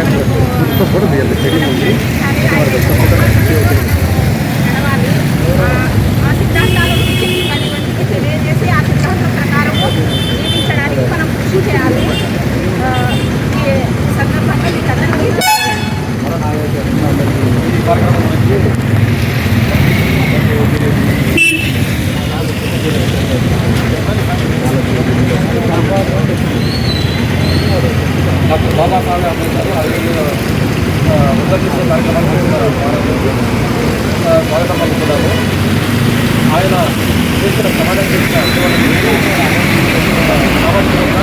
Mechanic ಬರ್ತೀವಿ ತುಂಬ ಕೊಡೋದು ಚೆಡಿ ಮುಗಿ ಇದು ಮಾಡಬೇಕು డాక్టర్ బాబాసాహెబ్ అంబేద్కర్ అదేవిధంగా ఉత్తరప్రదేశ్ కార్యక్రమాలు స్వాగతం పలుకుతున్నారు ఆయన చేసిన సమాజం చేసిన ఉద్యమాలకు సామాజికంగా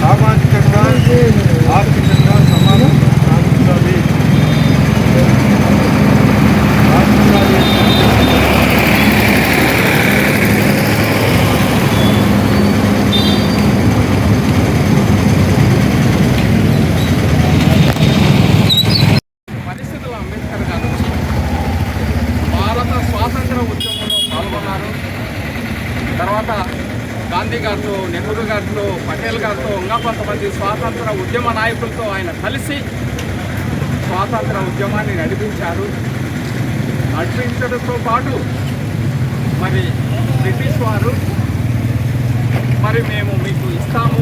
సామాజికంగా నెహ్రూ గారితో పటేల్ గారితో ఇంకా కొంతమంది స్వాతంత్ర ఉద్యమ నాయకులతో ఆయన కలిసి స్వాతంత్ర ఉద్యమాన్ని నడిపించారు. నడిపించడంతో పాటు మరి బ్రిటిష్ వారు మరి మేము మీకు ఇస్తాము.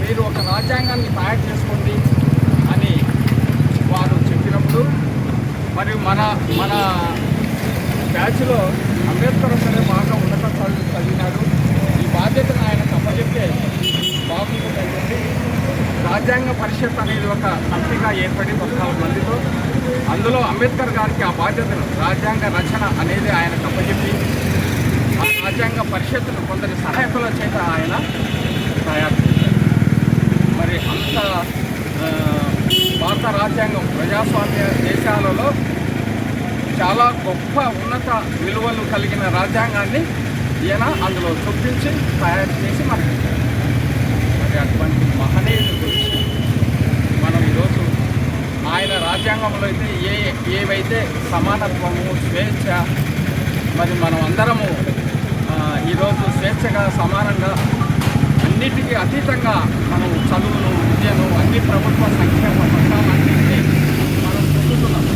మీరు ఒక రాజ్యాంగాన్ని తయారు చేసుకోండి అని వారు చెప్పినప్పుడు మరి మన మన బ్యాచ్లో అంబేద్కర్ సరే బాగా ఉన్నత చదివినాడు. బాధ్యతను ఆయన అప్పచెప్తే బాగుంటుందని చెప్పి రాజ్యాంగ పరిషత్ అనేది ఒక సంస్థగా ఏర్పడి పద్నాలుగు మందితో అందులో అంబేద్కర్ గారికి ఆ బాధ్యతను రాజ్యాంగ రచన అనేది ఆయన అప్పచెప్పి ఆ రాజ్యాంగ పరిషత్తును కొందరి సహాయకుల చేత ఆయన తయారు చేశారు. మరి అంత భారత రాజ్యాంగం ప్రజాస్వామ్య దేశాలలో చాలా గొప్ప ఉన్నత విలువలు కలిగిన రాజ్యాంగాన్ని ఈయన అందులో చొప్పించి తయారు చేసి మనకి మరి అటువంటి మహనీయుల గురించి మనం ఈరోజు ఆయన రాజ్యాంగంలో అయితే ఏ ఏవైతే సమానత్వము స్వేచ్ఛ మరి మనం అందరము ఈరోజు స్వేచ్ఛగా సమానంగా అన్నిటికీ అతీతంగా మనం చదువును విద్యను అన్ని ప్రభుత్వ సంక్షేమ పథకాలన్నింటినీ మనం పొందుతున్నాం.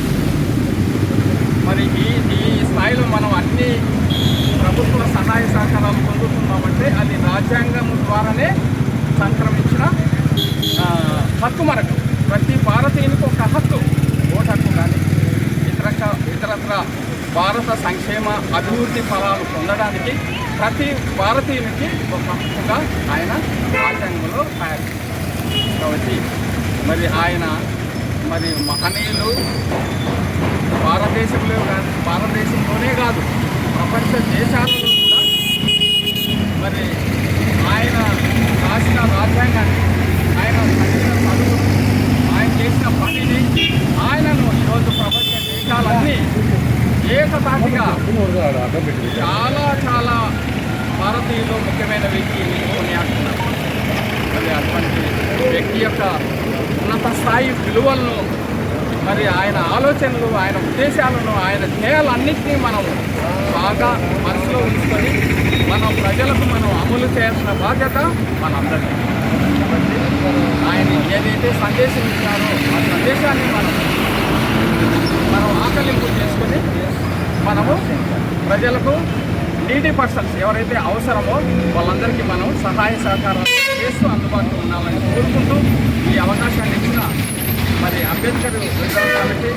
మరి ఈ ఈ స్థాయిలో మనం అన్ని ప్రభుత్వ సహాయ సహకారాలు పొందుతున్నామంటే అది రాజ్యాంగం ద్వారానే సంక్రమించిన హక్కు మనకు. ప్రతి భారతీయునికి ఒక హక్కు ఓటు హక్కు కానీ. ఇతర ఇతరత్ర భారత సంక్షేమ అభివృద్ధి ఫలాలు పొందడానికి ప్రతి భారతీయునికి ఒక హక్కుగా ఆయన రాజ్యాంగంలో తయారు కాబట్టి మరి ఆయన మరి మహనీయులు భారతదేశంలో కాదు భారతదేశంలోనే కాదు ప్రపంచ దేశాలు మరి ఆయన రాసిన రాజ్యాంగాన్ని ఆయన చదివిన చదువు ఆయన చేసిన పనిని ఆయనను ఈరోజు ప్రపంచ దేశాలన్నీ ఏకతాటిగా చాలా చాలా భారతీయులు ముఖ్యమైన వ్యక్తి కొనియాడుతున్నారు. మరి అటువంటి వ్యక్తి యొక్క ఉన్నత స్థాయి విలువలను మరి ఆయన ఆలోచనలు ఆయన ఉద్దేశాలను ఆయన ధ్యేయాలన్నింటినీ మనం బాగా మనసులో ఉంచుకొని మనం ప్రజలకు మనం అమలు చేయాల్సిన బాధ్యత మనందరికీ ఆయన ఏదైతే సందేశం ఇచ్చారో ఆ సందేశాన్ని మనం మనం ఆకలింపు చేసుకుని మనము ప్రజలకు నీటి పర్సన్స్ ఎవరైతే అవసరమో వాళ్ళందరికీ మనం సహాయ సహకారాలు చేస్తూ అందుబాటులో ఉండాలని కోరుకుంటూ ఈ అవకాశాన్ని ఇచ్చిన మరి అంబేద్కర్ రిజర్వ్ కమిటీ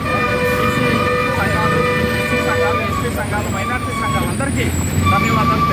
సంఘాలు ఎస్సీ సంఘాలు ఎస్టీ సంఘాలు మైనార్టీ సంఘాలందరికీ ధన్యవాదాలు